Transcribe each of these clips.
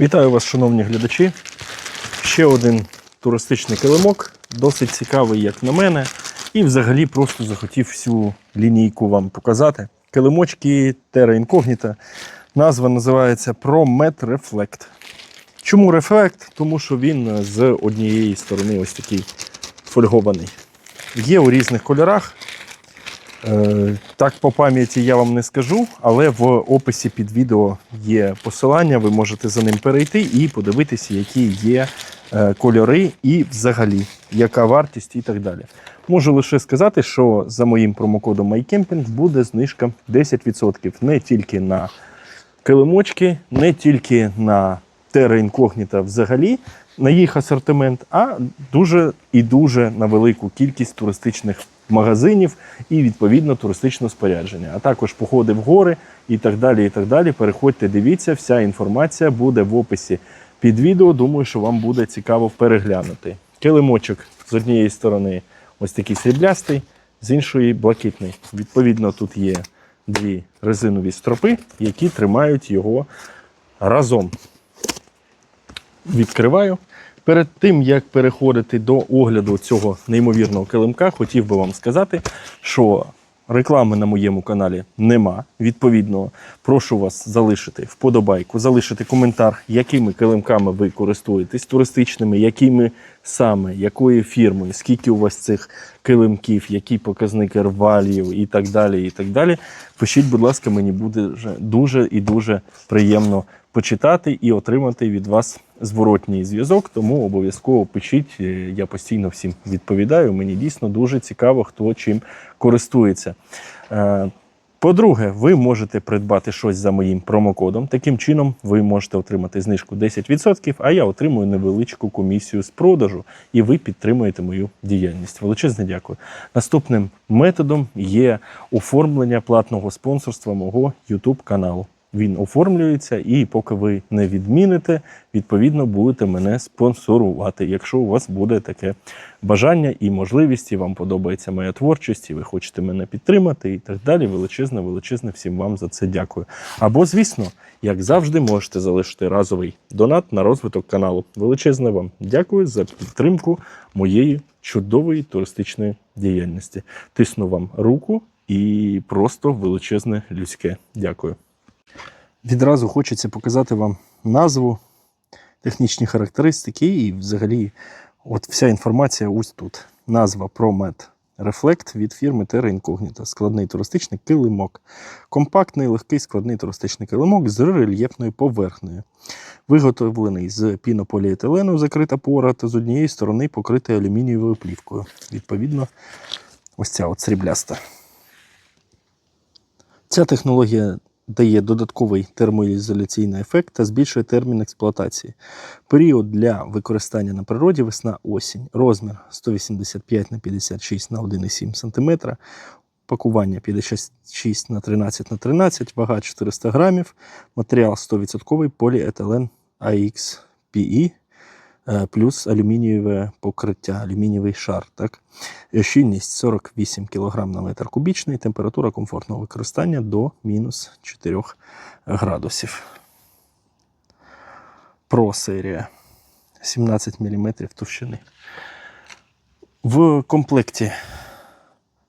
Вітаю вас, шановні глядачі. Ще один туристичний килимок, досить цікавий, як на мене. І взагалі просто захотів всю лінійку вам показати. Килимочки Terra Incognita. Назва називається ProMet Reflect. Чому Reflect? Тому що він з однієї сторони ось такий фольгований. Є у різних кольорах. Е, Так, по пам'яті я вам не скажу, але в описі під відео є посилання, ви можете за ним перейти і подивитися, які є е, кольори і взагалі, яка вартість і так далі. Можу лише сказати, що за моїм промокодом MyCamping буде знижка 10% не тільки на килимочки, не тільки на Terra Incognita взагалі, на їх асортимент, а дуже і дуже на велику кількість туристичних магазинів і відповідно туристичного спорядження, а також походи в гори і так далі. І так далі. Переходьте, дивіться, вся інформація буде в описі під відео. Думаю, що вам буде цікаво переглянути. Килимочок з однієї сторони ось такий сріблястий, з іншої блакитний. Відповідно, тут є дві резинові стропи, які тримають його разом. Відкриваю. Перед тим, як переходити до огляду цього неймовірного килимка, хотів би вам сказати, що реклами на моєму каналі нема. Відповідно, прошу вас залишити вподобайку, залишити коментар, якими килимками ви користуєтесь туристичними, якими саме, якою фірмою, скільки у вас цих килимків, які показники рвалів і так далі. і так далі. Пишіть, будь ласка, мені буде дуже і дуже приємно почитати і отримати від вас зворотній зв'язок. Тому обов'язково пишіть. Е, Я постійно всім відповідаю. Мені дійсно дуже цікаво, хто чим користується. По-друге, ви можете придбати щось за моїм промокодом. Таким чином, ви можете отримати знижку 10%, а я отримую невеличку комісію з продажу, і ви підтримуєте мою діяльність. Величезне дякую. Наступним методом є оформлення платного спонсорства мого YouTube каналу. Він оформлюється, і поки ви не відміните, відповідно будете мене спонсорувати. Якщо у вас буде таке бажання і можливість, і вам подобається моя творчість, і ви хочете мене підтримати, і так далі. Величезне, величезне всім вам за це дякую. Або, звісно, як завжди, можете залишити разовий донат на розвиток каналу. Величезне вам дякую за підтримку моєї чудової туристичної діяльності. Тисну вам руку і просто величезне людське дякую. Відразу хочеться показати вам назву, технічні характеристики і взагалі от вся інформація ось тут. Назва ProMed Reflect від фірми Terra Incognita. Складний туристичний килимок. Компактний, легкий складний туристичний килимок з рельєфною поверхнею. Виготовлений з пінополіетилену, закрита пора, та з однієї сторони покритий алюмінієвою плівкою. Відповідно, ось ця от срібляста. Ця технологія дає додатковий термоізоляційний ефект та збільшує термін експлуатації. Період для використання на природі весна-осінь. Розмір 185 на 56 на 1,7 см. Пакування 56 на 13 на 13, вага 400 грамів, матеріал 100% поліетилен AXPE плюс алюмінієве покриття, алюмінієвий шар. Так? Е, Щільність 48 кг на метр кубічний, температура комфортного використання до мінус 4 градусів. Про серія 17 мм товщини. В комплекті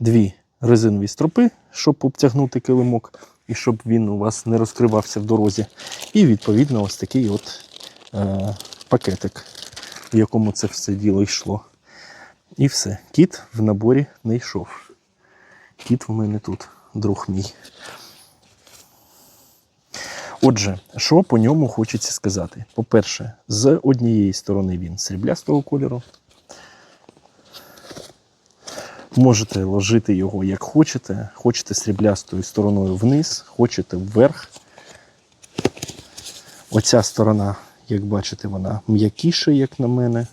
дві резинові стропи, щоб обтягнути килимок і щоб він у вас не розкривався в дорозі. І відповідно ось такий от е, пакетик, в якому це все діло йшло. І все. Кіт в наборі не йшов. Кіт в мене тут, друг мій. Отже, що по ньому хочеться сказати? По-перше, з однієї сторони він сріблястого кольору. Можете ложити його як хочете. Хочете сріблястою стороною вниз, хочете вверх. Оця сторона, як бачите, вона м'якіша, як на мене.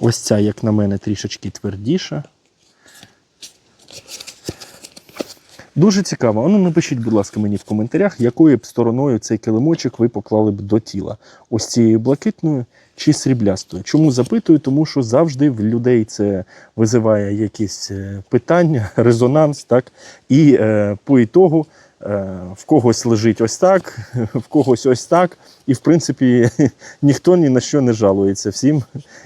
Ось ця, як на мене, трішечки твердіша. Дуже цікаво. Ну, напишіть, будь ласка, мені в коментарях, якою б стороною цей килимочок ви поклали б до тіла. Ось цією блакитною чи сріблястою. Чому запитую? Тому що завжди в людей це визиває якісь е, питання, резонанс, так? І е, по ітогу В когось лежить ось так, в когось ось так. І, в принципі, ніхто ні на що не жалується всім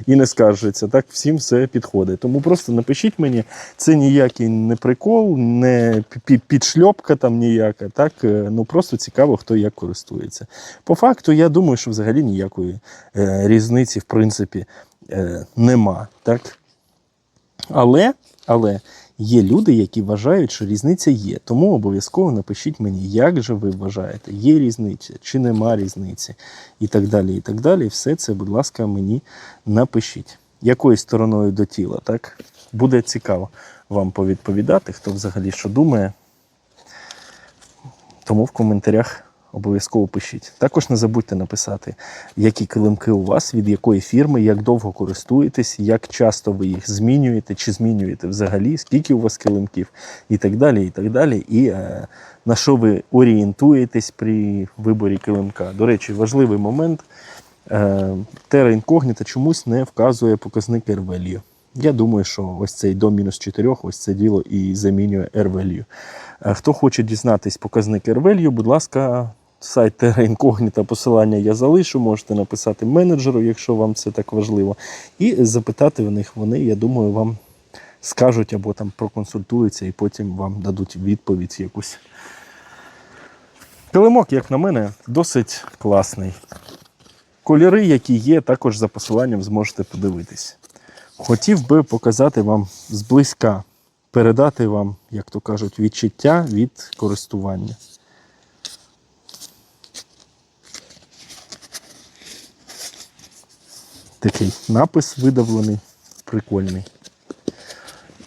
і не скаржиться. Так всім все підходить. Тому просто напишіть мені, це ніякий не прикол, не пі- підшльопка там ніяка. Так, Е, ну просто цікаво, хто як користується. По факту, я думаю, що взагалі ніякої е, різниці, в принципі, е, нема. Так? Але, але є люди, які вважають, що різниця є. Тому обов'язково напишіть мені, як же ви вважаєте, є різниця чи нема різниці, і так далі. І так далі. Все це, будь ласка, мені напишіть. Якою стороною до тіла, так? Буде цікаво вам повідповідати, хто взагалі що думає. Тому в коментарях обов'язково пишіть. Також не забудьте написати, які килимки у вас, від якої фірми, як довго користуєтесь, як часто ви їх змінюєте, чи змінюєте взагалі, скільки у вас килимків, і так далі. І так далі. І е, на що ви орієнтуєтесь при виборі килимка. До речі, важливий момент. Terra Incognita чомусь не вказує показник R-value. Я думаю, що ось цей до мінус 4, ось це діло і замінює R-value. Е, Хто хоче дізнатись показник R-value, будь ласка, сайт Terra посилання я залишу. Можете написати менеджеру, якщо вам це так важливо, і запитати в них. Вони, я думаю, вам скажуть або там проконсультуються, і потім вам дадуть відповідь якусь. Килимок, як на мене, досить класний. Кольори, які є, також за посиланням зможете подивитись. Хотів би показати вам зблизька, передати вам, як то кажуть, відчуття від користування. Такий напис видавлений, прикольний.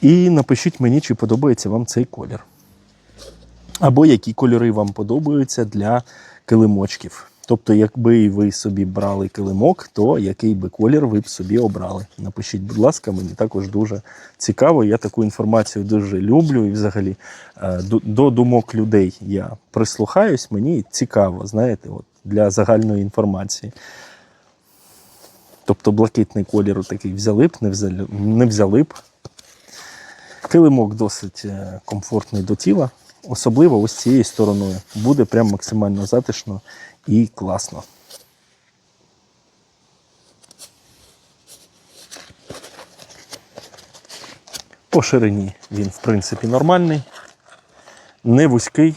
І напишіть мені, чи подобається вам цей колір. Або які кольори вам подобаються для килимочків. Тобто, якби ви собі брали килимок, то який би колір ви б собі обрали. Напишіть, будь ласка, мені також дуже цікаво. Я таку інформацію дуже люблю. І взагалі е, до, думок людей я прислухаюсь, мені цікаво, знаєте, от, для загальної інформації. Тобто блакитний колір такий взяли б, не взяли, не взяли б. Килимок досить е, комфортний до тіла, особливо ось цією стороною. Буде прям максимально затишно і класно. По ширині він, в принципі, нормальний, не вузький,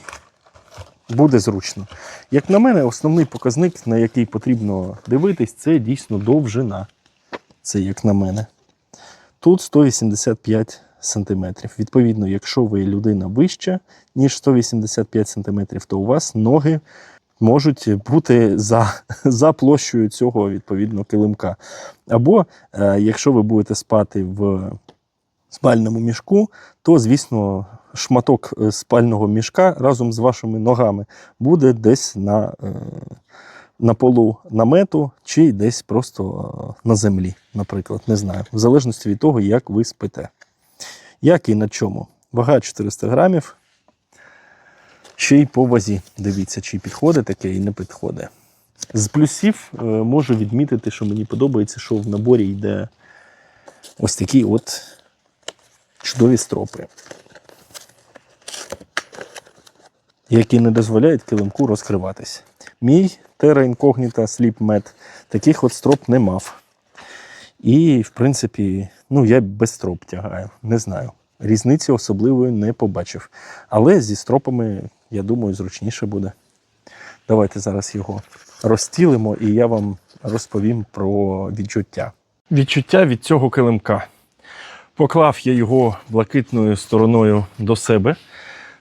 буде зручно. Як на мене, основний показник, на який потрібно дивитись, це дійсно довжина. Це як на мене. Тут 185 см. Відповідно, якщо ви людина вища, ніж 185 см, то у вас ноги можуть бути за, за площею цього відповідно килимка. Або е, якщо ви будете спати в спальному мішку, то, звісно, шматок е, спального мішка разом з вашими ногами буде десь на, е, на полу намету чи десь просто е, на землі, наприклад. Не знаю. В залежності від того, як ви спите. Як і на чому. Вага 400 грамів. Ще й по вазі. Дивіться, чи підходить таке і не підходить. З плюсів можу відмітити, що мені подобається, що в наборі йде ось такі от чудові стропи, які не дозволяють килимку розкриватись. Мій Terra Incognita Sleep Mat таких от строп не мав. І, в принципі, ну, я без строп тягаю, не знаю. Різниці особливої не побачив. Але зі стропами, я думаю, зручніше буде. Давайте зараз його розстілимо, і я вам розповім про відчуття. Відчуття від цього килимка. Поклав я його блакитною стороною до себе.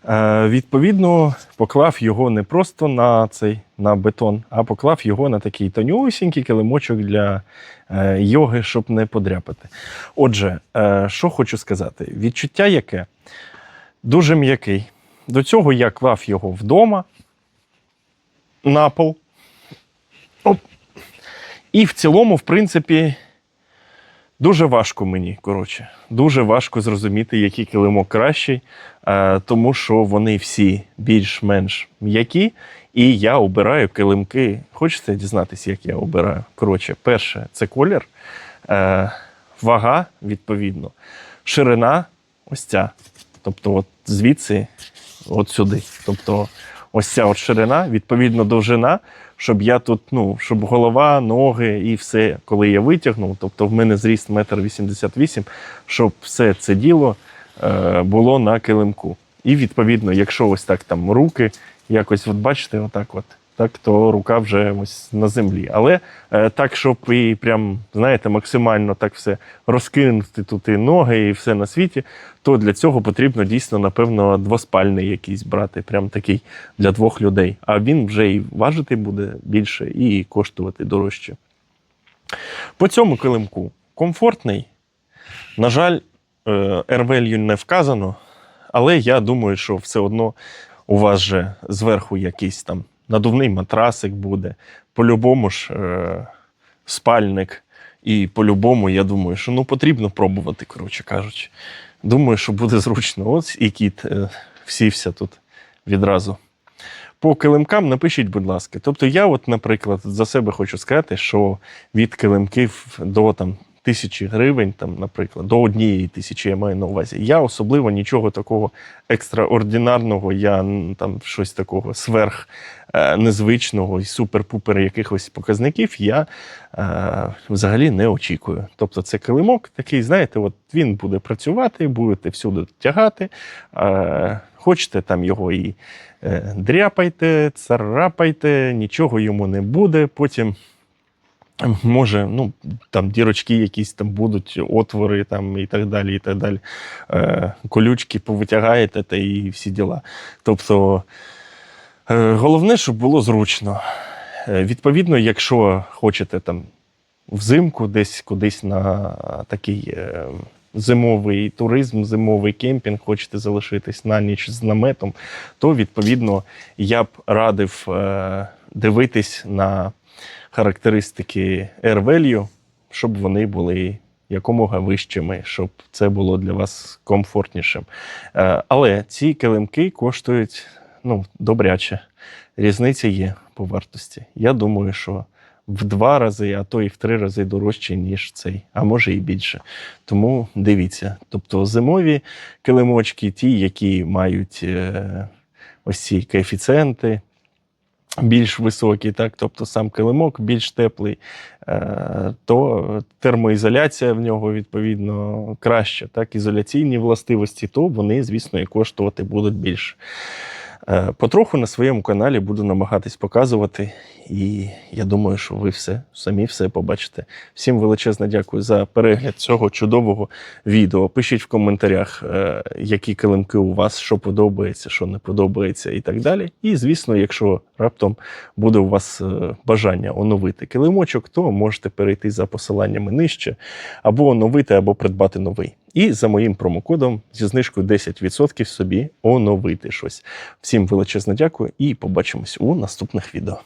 Е, відповідно, поклав його не просто на цей на бетон, а поклав його на такий тонюсінький килимочок для е, йоги, щоб не подряпати. Отже, е, що хочу сказати: відчуття яке? Дуже м'який. До цього я клав його вдома на пол. Оп. І в цілому, в принципі, Дуже важко мені, коротше, дуже важко зрозуміти, який килимок кращий, е, тому що вони всі більш-менш м'які, і я обираю килимки. Хочете дізнатися, як я обираю? Коротше, перше це колір, е, вага, відповідно, ширина ось ця. Тобто, от звідси от сюди. Тобто ось ця от ширина, відповідно, довжина, щоб я тут, ну, щоб голова, ноги і все, коли я витягнув, тобто в мене зріст 1,88 м, щоб все це діло е, було на килимку. І відповідно, якщо ось так там руки, якось, от бачите, отак от. Так, то рука вже ось на землі. Але е, так, щоб і прям, знаєте, максимально так все розкинути тут і ноги, і все на світі, то для цього потрібно дійсно, напевно, двоспальний якийсь брати, прям такий для двох людей. А він вже і важити буде більше, і коштувати дорожче. По цьому килимку комфортний. На жаль, е, R-value не вказано, але я думаю, що все одно у вас же зверху якийсь там надувний матрасик буде. По-любому ж е, спальник. І по-любому, я думаю, що ну потрібно пробувати, коротше кажучи. Думаю, що буде зручно. Ось і кіт е, всівся тут відразу. По килимкам напишіть, будь ласка. Тобто, я, от, наприклад, за себе хочу сказати, що від килимків до там, тисячі гривень, там, наприклад, до однієї тисячі я маю на увазі. Я особливо нічого такого екстраординарного, я там щось такого сверх е, незвичного і супер-пупер якихось показників я е, взагалі не очікую. Тобто, це килимок такий, знаєте, от він буде працювати, будете всюди тягати. Е, хочете там його і е, дряпайте, царапайте, нічого йому не буде. Потім може, ну там дірочки якісь там будуть, отвори там і так далі. і так далі. Е, колючки повитягаєте та і всі діла. Тобто е, головне, щоб було зручно. Е, відповідно, якщо хочете там взимку десь кудись на такий. Е, Зимовий туризм, зимовий кемпінг, хочете залишитись на ніч з наметом, то відповідно я б радив е, дивитись на характеристики Air Value, щоб вони були якомога вищими, щоб це було для вас комфортнішим. Е, Але ці килимки коштують ну, добряче. Різниця є по вартості. Я думаю, що в два рази, а то і в три рази дорожче, ніж цей, а може і більше. Тому дивіться. Тобто зимові килимочки, ті, які мають е, ось ці коефіцієнти, більш високі, так, тобто сам килимок більш теплий, е, то термоізоляція в нього відповідно краща. Так, ізоляційні властивості, то вони, звісно, і коштувати будуть більше. Е, Потроху на своєму каналі буду намагатись показувати, і я думаю, що ви все самі все побачите. Всім величезне дякую за перегляд цього чудового відео. Пишіть в коментарях, е, які килимки у вас, що подобається, що не подобається, і так далі. І, звісно, якщо раптом буде у вас е, бажання оновити килимочок, то можете перейти за посиланнями нижче, або оновити, або придбати новий. І за моїм промокодом зі знижкою 10% собі оновити щось. Всім величезне дякую і побачимось у наступних відео.